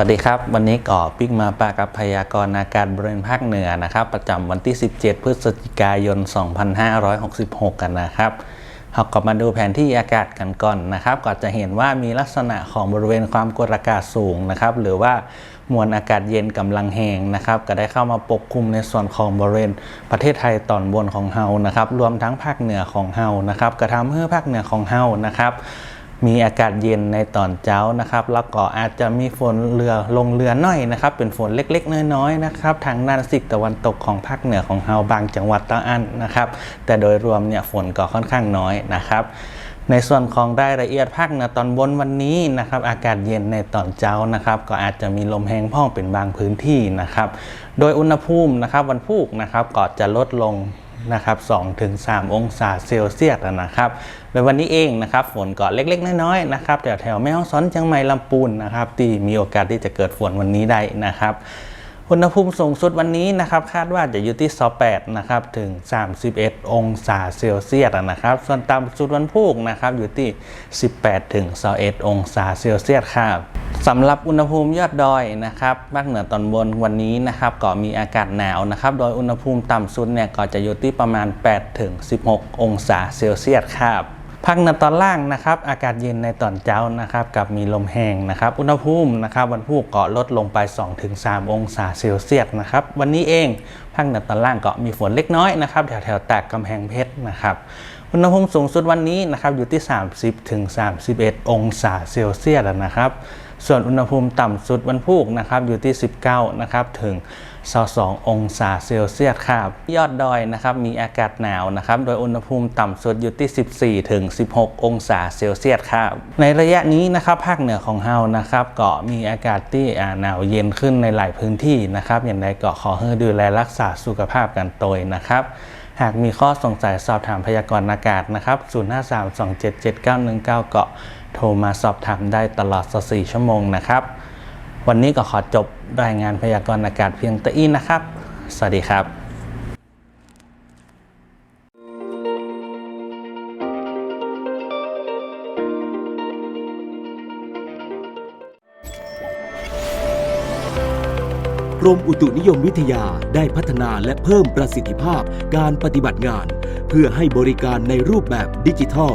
วัสดีครับ วันนี้ก่อปิ๊กมาปากับพยากรณ์อากาศบริเวณภาคเหนือนะครับ ประจำวันที่ 17 พฤศจิกายน 2566 กันนะครับเราก็มาดูแผนที่อากาศกันก่อนนะครับก็จะเห็นว่ามีลักษณะของบริเวณความกดอากาศสูงนะครับ หรือว่ามวลอากาศเย็นกำลังแห้งนะครับ ก็ได้เข้ามาปกคลุมในส่วนของบริเวณประเทศไทยตอนบนของเฮานะครับ รวมทั้งภาคเหนือของเฮานะครับกระทำให้ภาคเหนือของเฮานะครับ มีอากาศเย็นในตอนเช้านะครับ แล้วก็อาจจะมีฝนเรือลงเรือน่อยนะครับ เป็นฝนเล็กๆ น้อยๆนะครับ ทางด้านซีกตะวันตกของภาคเหนือของเฮาบางจังหวัดตะอันนะครับ แต่โดยรวมเนี่ยฝนก็ค่อนข้างน้อยนะครับในส่วนของรายละเอียดภาคเหนือตอนบนวันนี้นะครับ อากาศเย็นในตอนเช้านะครับ ก็อาจจะมีลมแห้งพ่องเป็นบางพื้นที่นะครับ โดยอุณหภูมินะครับวันพุธนะครับก็จะลดลง นะครับ2-3องศาเซลเซียสนะครับโดยวันนี้เองนะครับฝนก็เล็กๆ น้อยๆนะครับแถวแถวแม่ฮ่องสอนเชียงใหม่ลำปูนนะครับที่มีโอกาสที่จะเกิดฝนวันนี้ได้นะครับอุณหภูมิสูงสุดวันนี้นะครับคาดว่าจะอยู่ที่ 28 นะครับถึง 31 องศาเซลเซียสนะครับ ส่วนต่ำสุดวันพุธนะครับอยู่ที่ 18 ถึง21องศาเซลเซียสครับ สำหรับอุณหภูมิยอดดอยนะครับภาคเหนือตอนบนวันนี้นะครับก็มีอากาศหนาวนะครับ โดยอุณหภูมิต่ำสุดเนี่ยก็จะอยู่ที่ประมาณ 8-16 องศาเซลเซียสครับ ภาคเหนือตอนล่างนะครับอากาศเย็นในตอนเช้านะครับกับมีลมแห้งนะครับอุณหภูมินะครับวันพุธก็ลดลงไป 2-3 องศาเซลเซียสนะครับวันนี้เองภาคเหนือตอนล่างก็มีฝนเล็กน้อยนะครับแถวแถวๆตากกำแพงเพชรนะครับอุณหภูมิสูงสุดวันนี้นะครับอยู่ที่ 30-31 องศาเซลเซียสนะครับส่วนอุณหภูมิต่ำสุดวันพุธนะครับอยู่ที่ 19นะครับถึง 22 องศาเซลเซียสครับ ยอดดอยนะครับมีอากาศหนาวนะครับโดยอุณหภูมิต่ำสุดอยู่ที่ 14 ถึง 16 องศาเซลเซียสครับในระยะนี้นะครับภาคเหนือของเฮานะครับก็มีอากาศที่หนาวเย็นขึ้นในหลายพื้นที่นะครับอย่างไรก็ขอให้ดูแลรักษาสุขภาพกันโดยนะครับหากมีข้อสงสัยสอบถามพยากรณ์อากาศนะครับ 053 277 9 1 9เกาะโทรมาสอบถามได้ตลอด 24 ชั่วโมงนะครับ วันนี้ก็ขอจบรายงานพยากรณ์อากาศเพียงตะอี้นะครับ สวัสดีครับกรมอุตุนิยมวิทยาได้พัฒนาและเพิ่มประสิทธิภาพการปฏิบัติงาน เพื่อให้บริการในรูปแบบดิจิทัล